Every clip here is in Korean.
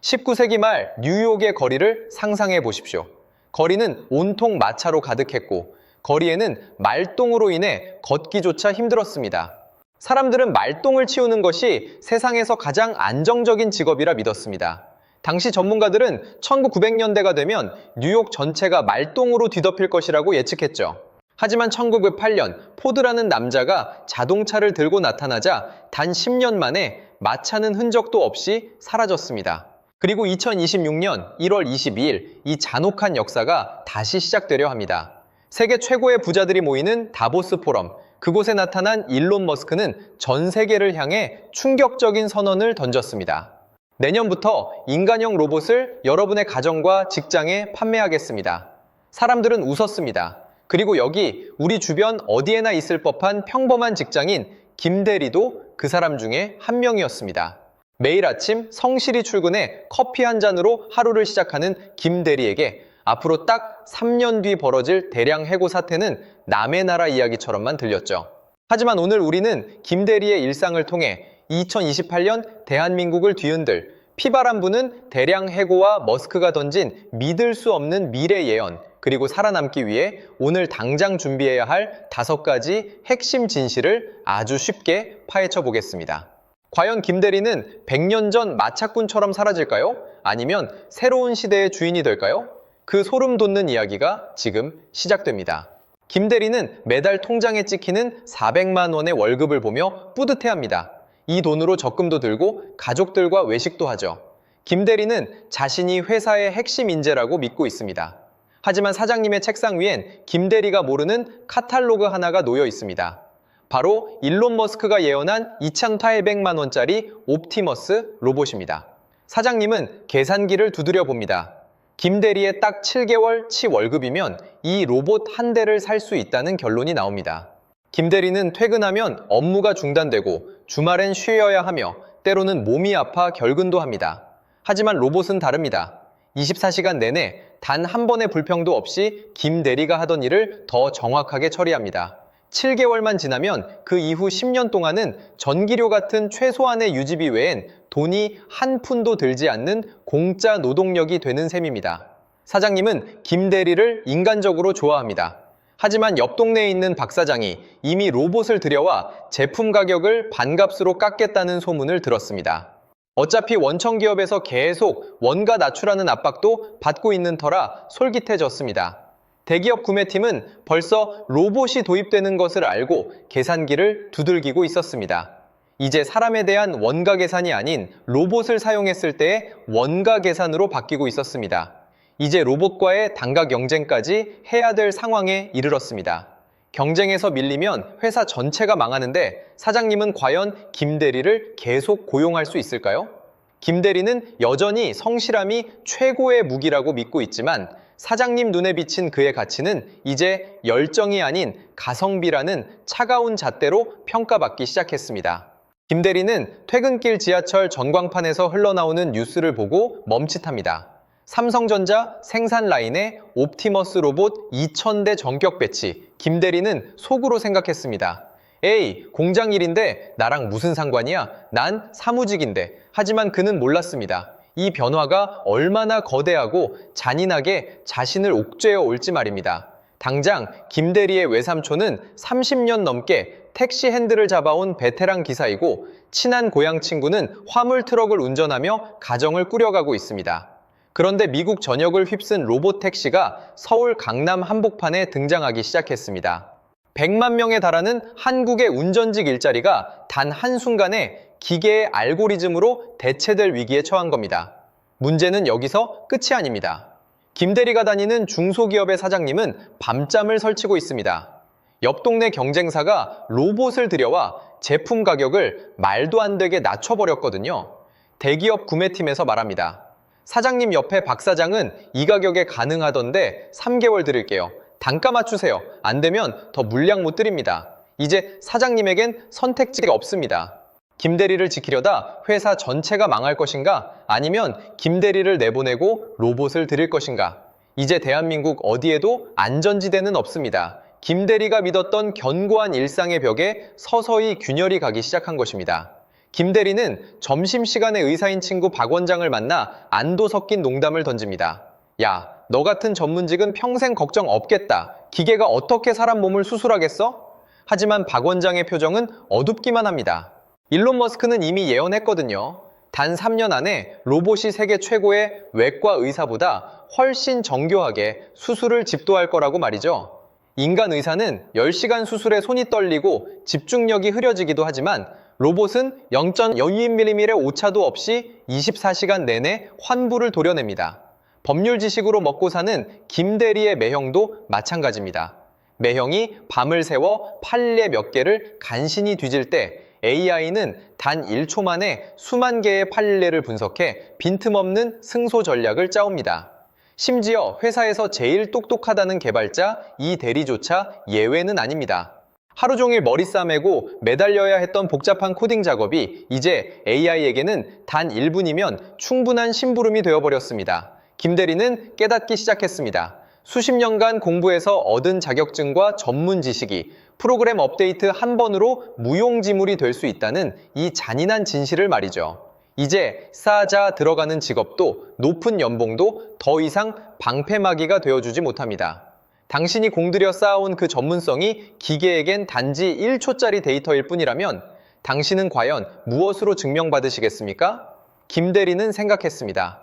19세기 말 뉴욕의 거리를 상상해 보십시오. 거리는 온통 마차로 가득했고 거리에는 말똥으로 인해 걷기조차 힘들었습니다. 사람들은 말똥을 치우는 것이 세상에서 가장 안정적인 직업이라 믿었습니다. 당시 전문가들은 1900년대가 되면 뉴욕 전체가 말똥으로 뒤덮일 것이라고 예측했죠. 하지만 1908년 포드라는 남자가 자동차를 들고 나타나자 단 10년 만에 마차는 흔적도 없이 사라졌습니다. 그리고 2026년 1월 22일 이 잔혹한 역사가 다시 시작되려 합니다. 세계 최고의 부자들이 모이는 다보스 포럼, 그곳에 나타난 일론 머스크는 전 세계를 향해 충격적인 선언을 던졌습니다. 내년부터 인간형 로봇을 여러분의 가정과 직장에 판매하겠습니다. 사람들은 웃었습니다. 그리고 여기 우리 주변 어디에나 있을 법한 평범한 직장인 김 대리도 그 사람 중에 한 명이었습니다. 매일 아침 성실히 출근해 커피 한 잔으로 하루를 시작하는 김 대리에게 앞으로 딱 3년 뒤 벌어질 대량 해고 사태는 남의 나라 이야기처럼만 들렸죠. 하지만 오늘 우리는 김 대리의 일상을 통해 2028년 대한민국을 뒤흔들 피바람 부는 대량 해고와 머스크가 던진 믿을 수 없는 미래 예언, 그리고 살아남기 위해 오늘 당장 준비해야 할 다섯 가지 핵심 진실을 아주 쉽게 파헤쳐 보겠습니다. 과연 김대리는 100년 전 마차꾼처럼 사라질까요? 아니면 새로운 시대의 주인이 될까요? 그 소름 돋는 이야기가 지금 시작됩니다. 김대리는 매달 통장에 찍히는 400만 원의 월급을 보며 뿌듯해합니다. 이 돈으로 적금도 들고 가족들과 외식도 하죠. 김대리는 자신이 회사의 핵심 인재라고 믿고 있습니다. 하지만 사장님의 책상 위엔 김대리가 모르는 카탈로그 하나가 놓여 있습니다. 바로 일론 머스크가 예언한 2,800만 원짜리 옵티머스 로봇입니다. 사장님은 계산기를 두드려 봅니다. 김대리의 딱 7개월 치 월급이면 이 로봇 한 대를 살 수 있다는 결론이 나옵니다. 김대리는 퇴근하면 업무가 중단되고 주말엔 쉬어야 하며 때로는 몸이 아파 결근도 합니다. 하지만 로봇은 다릅니다. 24시간 내내 단 한 번의 불평도 없이 김 대리가 하던 일을 더 정확하게 처리합니다. 7개월만 지나면 그 이후 10년 동안은 전기료 같은 최소한의 유지비 외엔 돈이 한 푼도 들지 않는 공짜 노동력이 되는 셈입니다. 사장님은 김 대리를 인간적으로 좋아합니다. 하지만 옆 동네에 있는 박 사장이 이미 로봇을 들여와 제품 가격을 반값으로 깎겠다는 소문을 들었습니다. 어차피 원청 기업에서 계속 원가 낮추라는 압박도 받고 있는 터라 솔깃해졌습니다. 대기업 구매팀은 벌써 로봇이 도입되는 것을 알고 계산기를 두들기고 있었습니다. 이제 사람에 대한 원가 계산이 아닌 로봇을 사용했을 때의 원가 계산으로 바뀌고 있었습니다. 이제 로봇과의 단가 경쟁까지 해야 될 상황에 이르렀습니다. 경쟁에서 밀리면 회사 전체가 망하는데 사장님은 과연 김 대리를 계속 고용할 수 있을까요? 김 대리는 여전히 성실함이 최고의 무기라고 믿고 있지만 사장님 눈에 비친 그의 가치는 이제 열정이 아닌 가성비라는 차가운 잣대로 평가받기 시작했습니다. 김 대리는 퇴근길 지하철 전광판에서 흘러나오는 뉴스를 보고 멈칫합니다. 삼성전자 생산 라인에 옵티머스 로봇 2,000대 전격 배치. 김 대리는 속으로 생각했습니다. 에이, 공장 일인데 나랑 무슨 상관이야? 난 사무직인데. 하지만 그는 몰랐습니다. 이 변화가 얼마나 거대하고 잔인하게 자신을 옥죄어 올지 말입니다. 당장 김 대리의 외삼촌은 30년 넘게 택시 핸들을 잡아온 베테랑 기사이고 친한 고향 친구는 화물 트럭을 운전하며 가정을 꾸려가고 있습니다. 그런데 미국 전역을 휩쓴 로봇 택시가 서울 강남 한복판에 등장하기 시작했습니다. 100만 명에 달하는 한국의 운전직 일자리가 단 한순간에 기계의 알고리즘으로 대체될 위기에 처한 겁니다. 문제는 여기서 끝이 아닙니다. 김대리가 다니는 중소기업의 사장님은 밤잠을 설치고 있습니다. 옆 동네 경쟁사가 로봇을 들여와 제품 가격을 말도 안 되게 낮춰버렸거든요. 대기업 구매팀에서 말합니다. 사장님 옆에 박 사장은 이 가격에 가능하던데 3개월 드릴게요. 단가 맞추세요. 안 되면 더 물량 못 드립니다. 이제 사장님에겐 선택지가 없습니다. 김대리를 지키려다 회사 전체가 망할 것인가? 아니면 김대리를 내보내고 로봇을 드릴 것인가? 이제 대한민국 어디에도 안전지대는 없습니다. 김대리가 믿었던 견고한 일상의 벽에 서서히 균열이 가기 시작한 것입니다. 김 대리는 점심시간에 의사인 친구 박 원장을 만나 안도 섞인 농담을 던집니다. 야, 너 같은 전문직은 평생 걱정 없겠다. 기계가 어떻게 사람 몸을 수술하겠어? 하지만 박 원장의 표정은 어둡기만 합니다. 일론 머스크는 이미 예언했거든요. 단 3년 안에 로봇이 세계 최고의 외과 의사보다 훨씬 정교하게 수술을 집도할 거라고 말이죠. 인간 의사는 10시간 수술에 손이 떨리고 집중력이 흐려지기도 하지만 로봇은 0.02mm의 오차도 없이 24시간 내내 환부를 도려냅니다. 법률 지식으로 먹고 사는 김 대리의 매형도 마찬가지입니다. 매형이 밤을 새워 판례 몇 개를 간신히 뒤질 때 AI는 단 1초 만에 수만 개의 판례를 분석해 빈틈없는 승소 전략을 짜옵니다. 심지어 회사에서 제일 똑똑하다는 개발자 이 대리조차 예외는 아닙니다. 하루 종일 머리 싸매고 매달려야 했던 복잡한 코딩 작업이 이제 AI에게는 단 1분이면 충분한 심부름이 되어버렸습니다. 김 대리는 깨닫기 시작했습니다. 수십 년간 공부해서 얻은 자격증과 전문 지식이 프로그램 업데이트 한 번으로 무용지물이 될 수 있다는 이 잔인한 진실을 말이죠. 이제 쌓자 들어가는 직업도 높은 연봉도 더 이상 방패막이가 되어주지 못합니다. 당신이 공들여 쌓아온 그 전문성이 기계에겐 단지 1초짜리 데이터일 뿐이라면 당신은 과연 무엇으로 증명받으시겠습니까? 김 대리는 생각했습니다.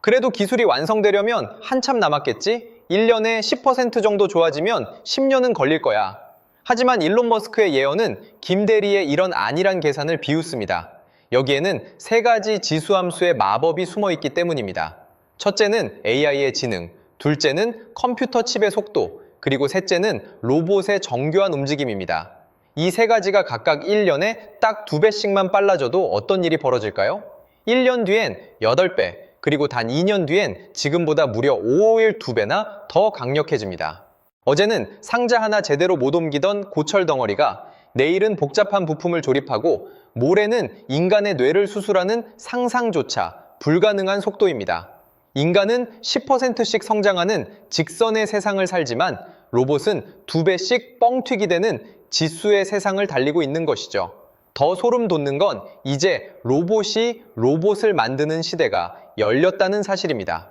그래도 기술이 완성되려면 한참 남았겠지? 1년에 10% 정도 좋아지면 10년은 걸릴 거야. 하지만 일론 머스크의 예언은 김 대리의 이런 안일한 계산을 비웃습니다. 여기에는 세 가지 지수함수의 마법이 숨어 있기 때문입니다. 첫째는 AI의 지능, 둘째는 컴퓨터 칩의 속도, 그리고 셋째는 로봇의 정교한 움직임입니다. 이 세 가지가 각각 1년에 딱 두 배씩만 빨라져도 어떤 일이 벌어질까요? 1년 뒤엔 8배, 그리고 단 2년 뒤엔 지금보다 무려 5일 2배나 더 강력해집니다. 어제는 상자 하나 제대로 못 옮기던 고철 덩어리가 내일은 복잡한 부품을 조립하고 모레는 인간의 뇌를 수술하는 상상조차 불가능한 속도입니다. 인간은 10%씩 성장하는 직선의 세상을 살지만 로봇은 두 배씩 뻥튀기 되는 지수의 세상을 달리고 있는 것이죠. 더 소름 돋는 건 이제 로봇이 로봇을 만드는 시대가 열렸다는 사실입니다.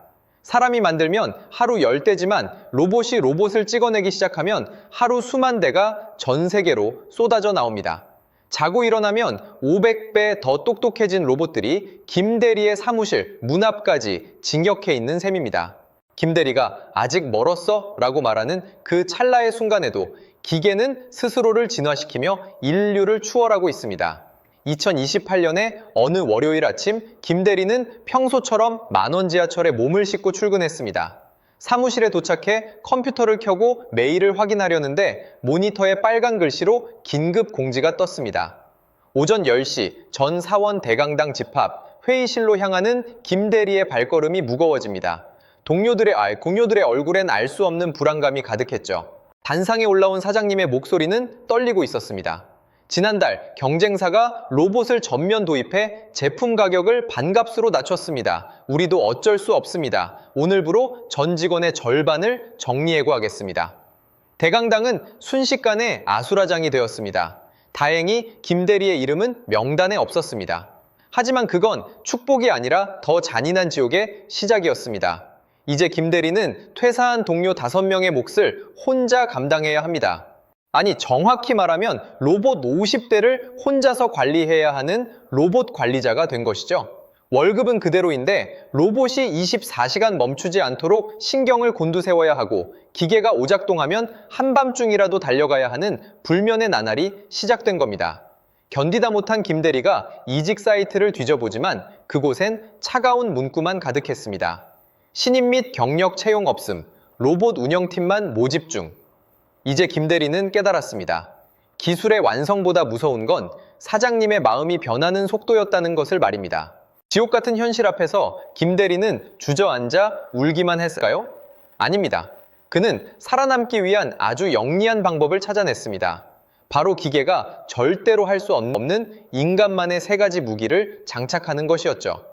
사람이 만들면 하루 10대지만 로봇이 로봇을 찍어내기 시작하면 하루 수만 대가 전 세계로 쏟아져 나옵니다. 자고 일어나면 500배 더 똑똑해진 로봇들이 김대리의 사무실 문 앞까지 진격해 있는 셈입니다. 김대리가 아직 멀었어? 라고 말하는 그 찰나의 순간에도 기계는 스스로를 진화시키며 인류를 추월하고 있습니다. 2028년의 어느 월요일 아침 김 대리는 평소처럼 만원 지하철에 몸을 싣고 출근했습니다. 사무실에 도착해 컴퓨터를 켜고 메일을 확인하려는데 모니터에 빨간 글씨로 긴급 공지가 떴습니다. 오전 10시 전 사원 대강당 집합 회의실로 향하는 김 대리의 발걸음이 무거워집니다. 동료들의 알, 동료들의 얼굴엔 알 수 없는 불안감이 가득했죠. 단상에 올라온 사장님의 목소리는 떨리고 있었습니다. 지난달 경쟁사가 로봇을 전면 도입해 제품 가격을 반값으로 낮췄습니다. 우리도 어쩔 수 없습니다. 오늘부로 전 직원의 절반을 정리해고하겠습니다. 대강당은 순식간에 아수라장이 되었습니다. 다행히 김대리의 이름은 명단에 없었습니다. 하지만 그건 축복이 아니라 더 잔인한 지옥의 시작이었습니다. 이제 김대리는 퇴사한 동료 5명의 몫을 혼자 감당해야 합니다. 아니, 정확히 말하면 로봇 50대를 혼자서 관리해야 하는 로봇 관리자가 된 것이죠. 월급은 그대로인데 로봇이 24시간 멈추지 않도록 신경을 곤두세워야 하고 기계가 오작동하면 한밤중이라도 달려가야 하는 불면의 나날이 시작된 겁니다. 견디다 못한 김대리가 이직 사이트를 뒤져보지만 그곳엔 차가운 문구만 가득했습니다. 신임 및 경력 채용 없음, 로봇 운영팀만 모집 중. 이제 김대리는 깨달았습니다. 기술의 완성보다 무서운 건 사장님의 마음이 변하는 속도였다는 것을 말입니다. 지옥 같은 현실 앞에서 김대리는 주저앉아 울기만 했을까요? 아닙니다. 그는 살아남기 위한 아주 영리한 방법을 찾아냈습니다. 바로 기계가 절대로 할 수 없는 인간만의 세 가지 무기를 장착하는 것이었죠.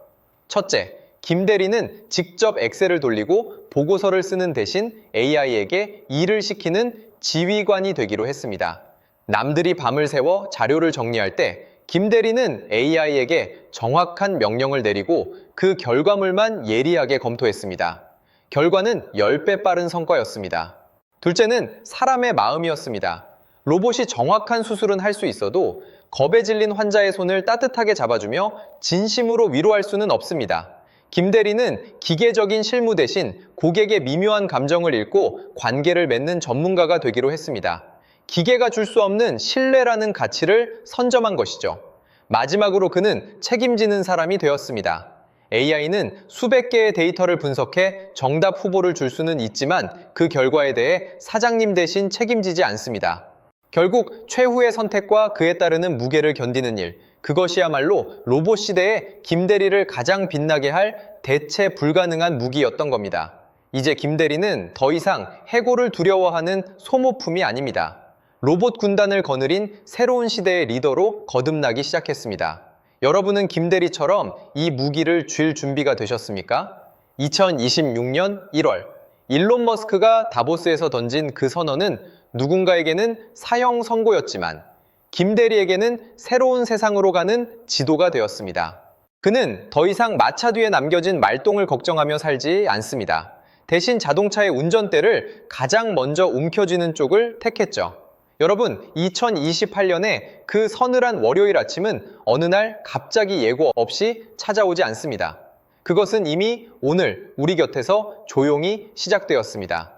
첫째, 김 대리는 직접 엑셀을 돌리고 보고서를 쓰는 대신 AI에게 일을 시키는 지휘관이 되기로 했습니다. 남들이 밤을 새워 자료를 정리할 때 김 대리는 AI에게 정확한 명령을 내리고 그 결과물만 예리하게 검토했습니다. 결과는 10배 빠른 성과였습니다. 둘째는 사람의 마음이었습니다. 로봇이 정확한 수술은 할 수 있어도 겁에 질린 환자의 손을 따뜻하게 잡아주며 진심으로 위로할 수는 없습니다. 김 대리는 기계적인 실무 대신 고객의 미묘한 감정을 읽고 관계를 맺는 전문가가 되기로 했습니다. 기계가 줄 수 없는 신뢰라는 가치를 선점한 것이죠. 마지막으로 그는 책임지는 사람이 되었습니다. AI는 수백 개의 데이터를 분석해 정답 후보를 줄 수는 있지만 그 결과에 대해 사장님 대신 책임지지 않습니다. 결국 최후의 선택과 그에 따르는 무게를 견디는 일, 그것이야말로 로봇 시대에 김대리를 가장 빛나게 할 대체 불가능한 무기였던 겁니다. 이제 김대리는 더 이상 해고를 두려워하는 소모품이 아닙니다. 로봇 군단을 거느린 새로운 시대의 리더로 거듭나기 시작했습니다. 여러분은 김대리처럼 이 무기를 쥘 준비가 되셨습니까? 2026년 1월, 일론 머스크가 다보스에서 던진 그 선언은 누군가에게는 사형 선고였지만 김대리에게는 새로운 세상으로 가는 지도가 되었습니다. 그는 더 이상 마차 뒤에 남겨진 말똥을 걱정하며 살지 않습니다. 대신 자동차의 운전대를 가장 먼저 움켜쥐는 쪽을 택했죠. 여러분, 2028년에 그 서늘한 월요일 아침은 어느 날 갑자기 예고 없이 찾아오지 않습니다. 그것은 이미 오늘 우리 곁에서 조용히 시작되었습니다.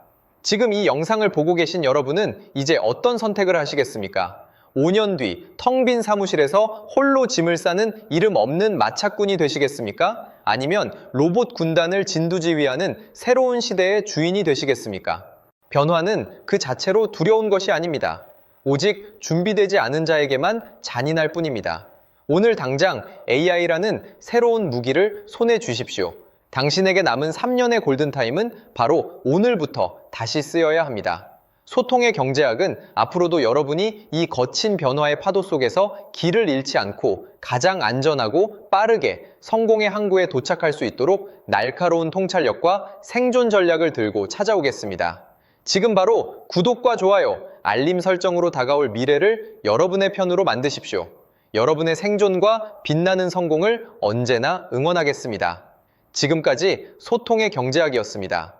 지금 이 영상을 보고 계신 여러분은 이제 어떤 선택을 하시겠습니까? 5년 뒤 텅 빈 사무실에서 홀로 짐을 싸는 이름 없는 마차꾼이 되시겠습니까? 아니면 로봇 군단을 진두지휘하는 새로운 시대의 주인이 되시겠습니까? 변화는 그 자체로 두려운 것이 아닙니다. 오직 준비되지 않은 자에게만 잔인할 뿐입니다. 오늘 당장 AI라는 새로운 무기를 손에 주십시오. 당신에게 남은 3년의 골든타임은 바로 오늘부터 다시 쓰여야 합니다. 소통의 경제학은 앞으로도 여러분이 이 거친 변화의 파도 속에서 길을 잃지 않고 가장 안전하고 빠르게 성공의 항구에 도착할 수 있도록 날카로운 통찰력과 생존 전략을 들고 찾아오겠습니다. 지금 바로 구독과 좋아요, 알림 설정으로 다가올 미래를 여러분의 편으로 만드십시오. 여러분의 생존과 빛나는 성공을 언제나 응원하겠습니다. 지금까지 소통의 경제학이었습니다.